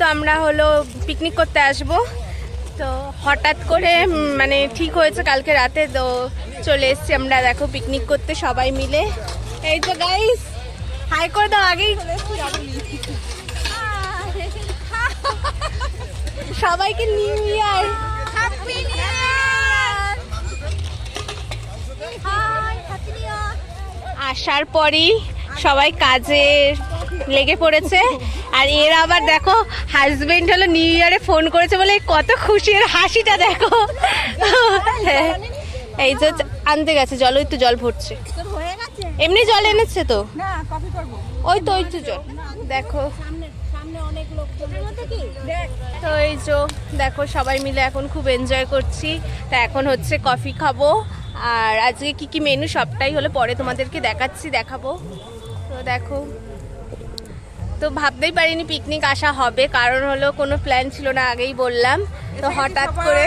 তো আমরা হলো পিকনিক করতে আসব। তো হঠাৎ করে মানে ঠিক হয়েছে কালকে রাতে তো চলে এসেছি আমরা দেখো পিকনিক করতে সবাই মিলে। এই তো গাইস হাই করে দাও আগেই। সবাইকে new year. Happy new year আসার পরই সবাই কাজে লেগে পড়েছে। আর এর আবার দেখো হাজবেন্ড হলো নিউ ইয়ারে ফোন করেছে বলে কত খুশি, এর হাসিটা দেখো। এই যে আনতে গেছে, জল, ওই তো জল ভরছে। এমনি জল এনেছে তো? ওই তো ওই তো জল। দেখ। তো এই যে, দেখো, সবাই মিলে এখন খুব এনজয় করছি। তা এখন হচ্ছে কফি খাব। আর আজকে কি কি মেনু সবটাই হলো পরে তোমাদেরকে দেখাচ্ছি, দেখাবো। তো দেখো। তো ভাবতেই পারিনি পিকনিক আসা হবে কারণ হলো কোনো প্ল্যান ছিল না আগেই বললাম। তো হঠাৎ করে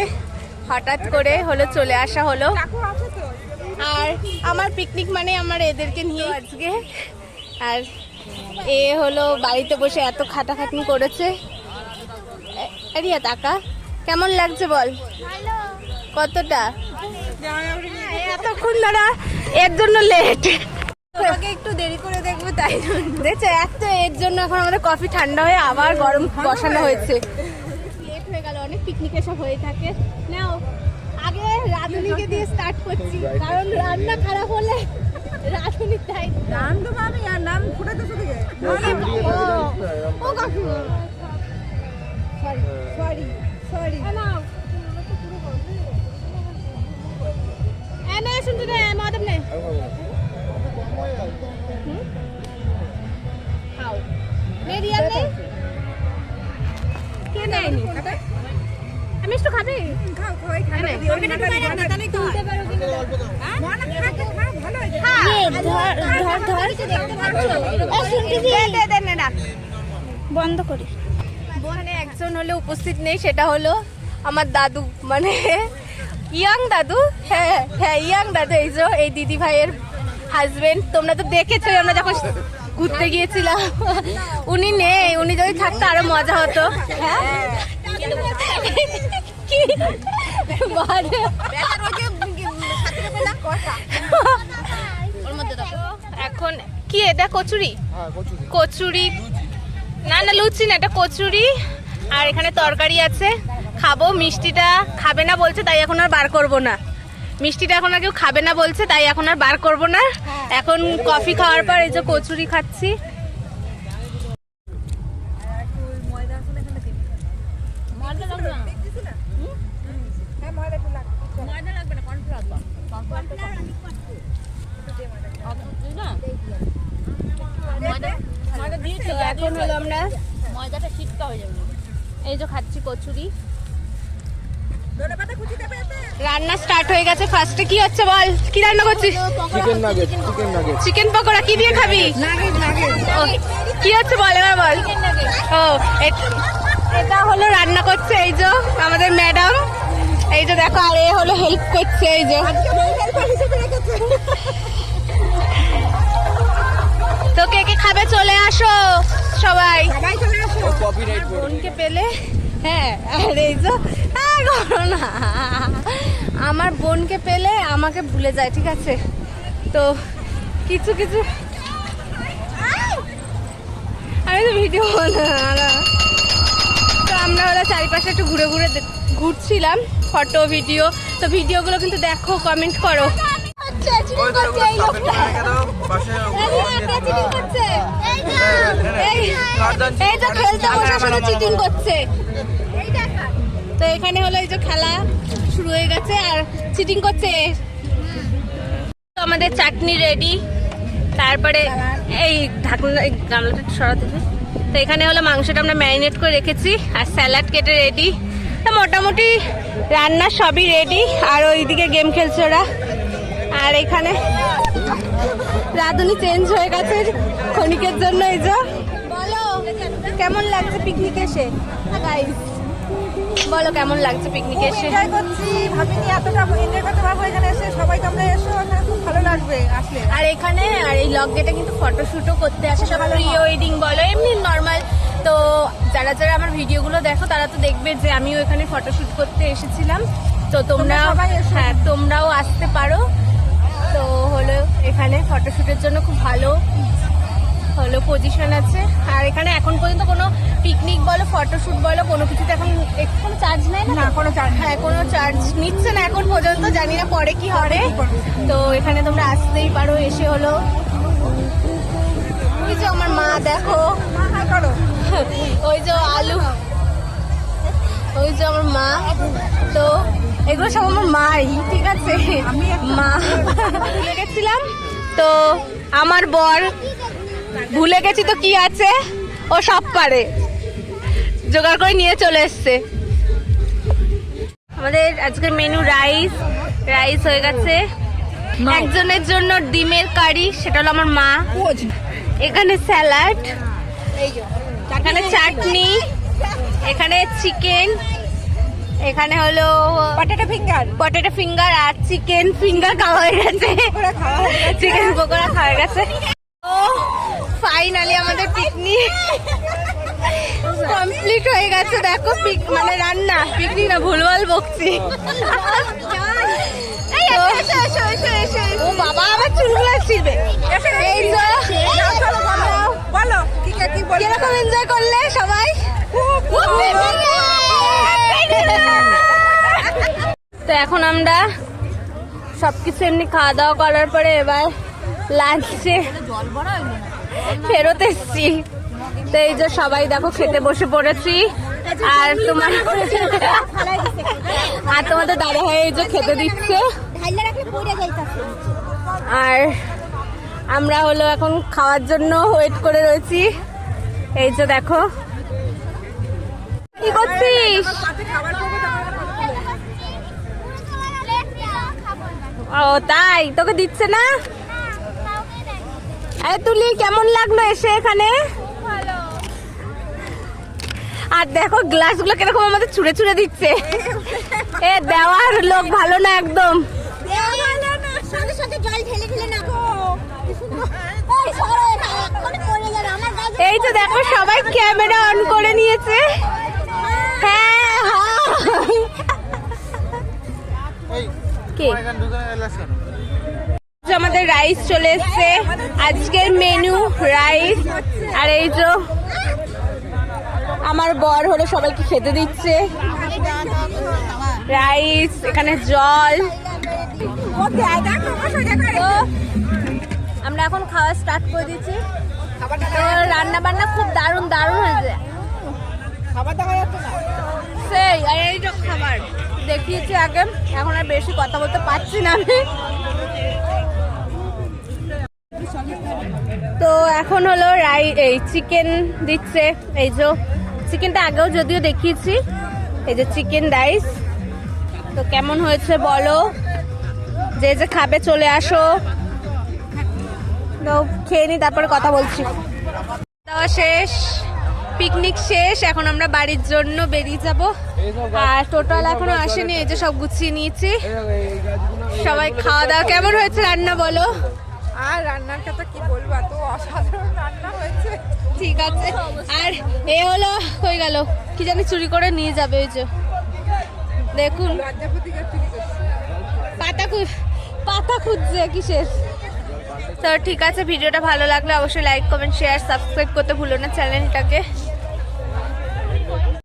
হঠাৎ করে হলো চলে আসা হলো। আর আমার পিকনিক মানে আমার এদেরকে নিয়ে আজকে। আর এ হলো বাড়িতে বসে এত খাটাখাটনি করেছে। এরিয়া টাকা কেমন লাগছে বল? কতটা? এতক্ষণ ধরা এর জন্য লেট তাই দেখছ এক তো এর জন্য এখন আমাদের কফি ঠান্ডা হয়ে আবার গরম বসানো হয়েছে। লেট হয়ে গেল অনেক পিকনিক এসব হয়ে থাকে। নাও আগে রাঁধুনিকে দিয়ে স্টার্ট করছি কারণ রান্না খারাপ হলে রাঁধুনি তাই নাম তো আমি আর নাম ফুটাতে শুধু ও কাকু। Sorry sorry sorry. নাও শুনতে নে মাদম নে। হুম? নেই কে নেয়নি খাবি হ্যাঁ, খাবে? মনে বন্ধ করি মানে একজন হলে উপস্থিত নেই সেটা হলো আমার দাদু মানে ইয়াং দাদু হ্যাঁ হ্যাঁ ইয়াং দাদু এই যে এই দিদি ভাইয়ের হাজবেন্ড তোমরা তো দেখেছ আমরা যখন ঘুরতে গিয়েছিলাম। উনি নেই, উনি যদি থাকতো আরও মজা হতো। হ্যাঁ? এখন কি এটা, কচুরি? কচুরি। না না, লুচি না, এটা কচুরি। আর এখানে তরকারি আছে। খাব, মিষ্টিটা খাবে না বলছে, তাই এখন আর বার করব না। মিষ্টিটা এখন আর কেউ খাবে না বলছে, তাই এখন আর বার করব না। এখন কফি খাওয়ার পর এই যে কচুরি খাচ্ছি। এখন হলো আমরা ময়দাটা হয়ে যাবে। এই যে খাচ্ছি কচুরি। রান্না স্টার্ট হয়ে গেছে ফার্স্টে কি হচ্ছে বল? কি রান্না করছিস? Chicken nugget chicken nugget chicken pakora কি দিয়ে খাবি? নাগেট নাগেট ও, কি হচ্ছে বল এবার বল? ও এটা হলো রান্না করছে এই যে আমাদের ম্যাডাম এই যে দেখো আর এ হলো হেল্প করছে এই যে। তো কে কে খাবে চলে আসো সবাই। বোনকে পেলে হ্যাঁ আর এই যে করো না আমার বোনকে পেলে আমাকে ভুলে যায় ঠিক আছে তো কিছু কিছু আমি তো ভিডিও তো আমরা ওরা চারিপাশে একটু ঘুরে ঘুরে ঘুরছিলাম ফটো ভিডিও তো ভিডিওগুলো কিন্তু দেখো কমেন্ট করো এই এই খেলতে বসে শুধু চিটিং করছে। তো এখানে হলো এই যে খেলা শুরু হয়ে গেছে আর চিটিং করছে তো আমাদের চাটনি রেডি তারপরে এই ঢাকনা এই গামলাটা সরাতে তো এখানে হলো মাংসটা আমরা ম্যারিনেট করে রেখেছি আর স্যালাড কেটে রেডি তো মোটামুটি রান্না সবই রেডি আর ওইদিকে গেম খেলছে ওরা। আর এখানে রাঁধুনি চেঞ্জ হয়ে গেছে ক্ষণিকের জন্য এই যে। কেমন লাগছে পিকনিক এসে? গাইস বলো কেমন লাগছে পিকনিকে এসে? এনজয় করছি। ভাবিনি এতটা এনজয় করতে পারব এখানে এসে। সবাই তোমরা এসো এখানে খুব ভালো লাগবে আসলে। আর এখানে আর এই লক গেটে কিন্তু ফটোশুটও করতে আসে। সব প্রি ওয়েডিং বলো এমনি নর্মাল তো যারা যারা আমার ভিডিওগুলো দেখো তারা তো দেখবে যে আমিও এখানে ফটোশুট করতে এসেছিলাম। তো তোমরা তোমরা সবাই হ্যাঁ তোমরাও আসতে পারো। তো হলো এখানে ফটোশুটের জন্য খুব ভালো। হলো পজিশন আছে। আর এখানে এখন পর্যন্ত কোনো পিকনিক বলো ফটোশুট বলো কোনো কিছুতে এখন কোনো চার্জ নেয় না? কোনো চার্জ হ্যাঁ কোনো চার্জ নিচ্ছে না এখন পর্যন্ত জানি না পরে কি হবে। তো এখানে তোমরা আসতেই পারো এসে হলো। ওই যে আমার মা দেখো। করো। ওই যে আলু। ওই যে আমার মা। তো এগুলো সব আমার মাই ঠিক আছে? মা। গেছিলাম তো আমার বর ভুলে গেছি তো কি আছে? ও সব পারে। জোগাড় করে নিয়ে চলে এসছে। আমাদের আজকের মেনু রাইস রাইস হয়ে গেছে। একজনের জন্য ডিমের কারি সেটা হলো আমার মা। এখানে স্যালাড এখানে চাটনি এখানে চিকেন এখানে হলো পটেটো ফিঙ্গার। পটেটো ফিঙ্গার আর চিকেন ফিঙ্গার খাওয়া হয়ে গেছে। খাওয়া চিকেন পকোড়া খাওয়া হয়ে গেছে। ও ফাইনালি আমাদের পিকনিক কমপ্লিট হয়ে গেছে দেখো পিক মানে রান্না। পিকনিক না ভুলভাল বকছি। ও বাবা আমার চুলগুলো এই তো। বলো। বলো কি কি বলছো? কীরকম এনজয় করলে সবাই? তো এখন আমরা সবকিছু এমনি খাওয়া দাওয়া করার পরে এবার লাঞ্চে ফেরত এসছি। তো এই যে সবাই দেখো খেতে বসে পড়েছি। আর তোমার আর তোমাদের দাদা ভাই এই যে খেতে দিচ্ছে। আর আমরা হলো এখন খাওয়ার জন্য ওয়েট করে রয়েছি। এই যে দেখো। কি করছিস? ও, তাই? তোকে দিচ্ছে না? আরে তুলি কেমন লাগল এসে এখানে? আর দেখো গ্লাসগুলো কীরকম আমাদের ছুঁড়ে ছুঁড়ে দিচ্ছে। এ দেওয়ার লোক ভালো না একদম। এই তো দেখো সবাই ক্যামেরা অন করে নিয়েছে। হ্যাঁ কে? যে আমাদের রাইস চলে এসছে। আজকের মেনু রাইস আর এই তো আমার বর হলো সবাইকে খেতে দিচ্ছে। রাইস এখানে জল। আমরা এখন খাওয়া স্টার্ট করে দিচ্ছি। তো রান্না বান্না খুব দারুণ দারুণ হয়েছে। সেই আর এই খাবার। দেখিয়েছি আগে এখন আর বেশি কথা বলতে পারছি না আমি। তো এখন হলো রাই, এই চিকেন দিচ্ছে, এই যে চিকেনটা আগেও যদিও দেখিয়েছি, এই যে চিকেন রাইস। তো কেমন হয়েছে বলো? যে যে খাবে চলে আসো। তো খেয়ে নি, তারপরে কথা বলছি। খাওয়া শেষ পিকনিক শেষ, এখন আমরা বাড়ির জন্য বেরিয়ে যাব। আর টোটাল এখনও আসেনি, এই যে সব গুছিয়ে নিয়েছি। সবাই খাওয়া দাওয়া কেমন হয়েছে রান্না বলো? আর রান্নার কথা কি বলব? এত অসাধারণ রান্না হয়েছে। ঠিক আছে। আর এ হলো হয়ে গেল। কি জানি চুরি করে নিয়ে যাবে ওই যে। দেখুন। পাতা পাতা খুঁজছে কিসের? তো ঠিক আছে ভিডিওটা ভালো লাগলে অবশ্যই লাইক কমেন্ট শেয়ার সাবস্ক্রাইব করতে ভুলো না চ্যানেলটাকে।